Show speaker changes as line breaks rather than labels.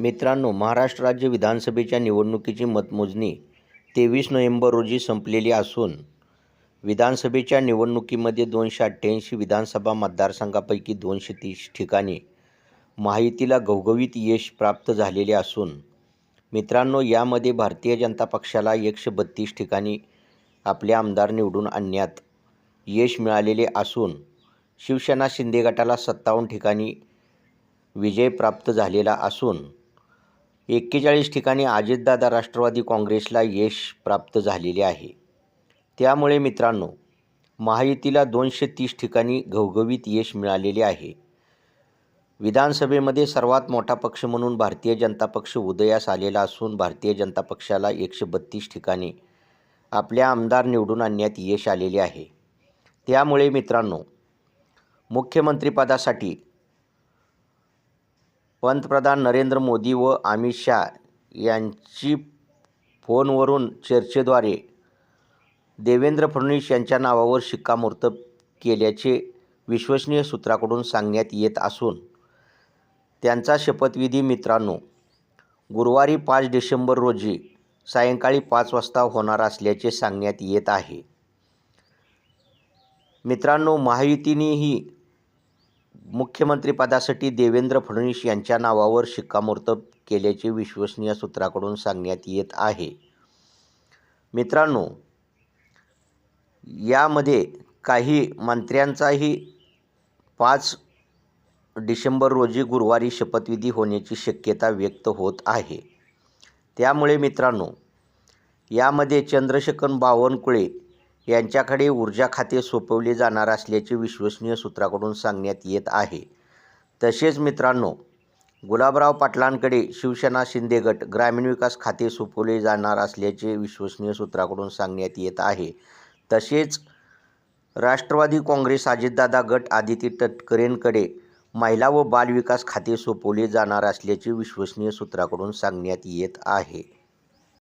मित्रांनो महाराष्ट्र राज्य विधानसभेच्या निवडणुकीची मतमोजणी तेवीस नोव्हेंबर रोजी संपलेली असून विधानसभेच्या निवडणुकीमध्ये दोनशे अठ्ठ्याऐंशी विधानसभा मतदारसंघापैकी दोनशे तीस ठिकाणी माहितीला घवघवीत यश प्राप्त झालेले असून मित्रांनो यामध्ये भारतीय जनता पक्षाला एकशे बत्तीस ठिकाणी आपले आमदार निवडून आणण्यात यश मिळालेले असून शिवसेना शिंदे गटाला सत्तावन्न ठिकाणी विजय प्राप्त झालेला असून एक्केचाळीस ठिकाणी अजितदादा राष्ट्रवादी काँग्रेसला यश प्राप्त झालेले आहे. त्यामुळे मित्रांनो महायुतीला दोनशे तीस ठिकाणी घवघवीत यश मिळालेले आहे. विधानसभेमध्ये सर्वात मोठा पक्ष म्हणून भारतीय जनता पक्ष उदयास आलेला असून भारतीय जनता पक्षाला एकशे बत्तीस ठिकाणी आपल्या आमदार निवडून आणण्यात यश आलेले आहे. त्यामुळे मित्रांनो मुख्यमंत्रीपदासाठी पंतप्रधान नरेंद्र मोदी व अमित शहा यांची फोनवरून चर्चेद्वारे देवेंद्र फडणवीस यांच्या नावावर शिक्कामोर्तब केल्याचे विश्वसनीय सूत्राकडून सांगण्यात येत असून त्यांचा शपथविधी मित्रांनो गुरुवारी पाच डिसेंबर रोजी सायंकाळी पाच वाजता होणार असल्याचे सांगण्यात येत आहे. मित्रांनो महायुतीनेही मुख्यमंत्रीपदासाठी देवेंद्र फडणवीस यांच्या नावावर शिक्कामोर्तब केल्याचे विश्वसनीय सूत्राकडून सांगण्यात येत आहे. मित्रांनो यामध्ये काही मंत्र्यांचाही पाच डिसेंबर रोजी गुरुवारी शपथविधी होण्याची शक्यता व्यक्त होत आहे. त्यामुळे मित्रांनो यामध्ये चंद्रशेखर बावनकुळे यांच्याकडे ऊर्जा खाते सोपवले जाणार असल्याचे विश्वसनीय सूत्राकडून सांगण्यात येत आहे. तसेच मित्रांनो गुलाबराव पाटलांकडे शिवसेना शिंदे गट ग्रामीण विकास खाते सोपवले जाणार असल्याचे विश्वसनीय सूत्राकडून सांगण्यात येत आहे. तसेच राष्ट्रवादी काँग्रेस अजितदादा गट आदिती तटकरेंकडे महिला व बालविकास खाते सोपवले जाणार असल्याचे विश्वसनीय सूत्राकडून सांगण्यात येत आहे.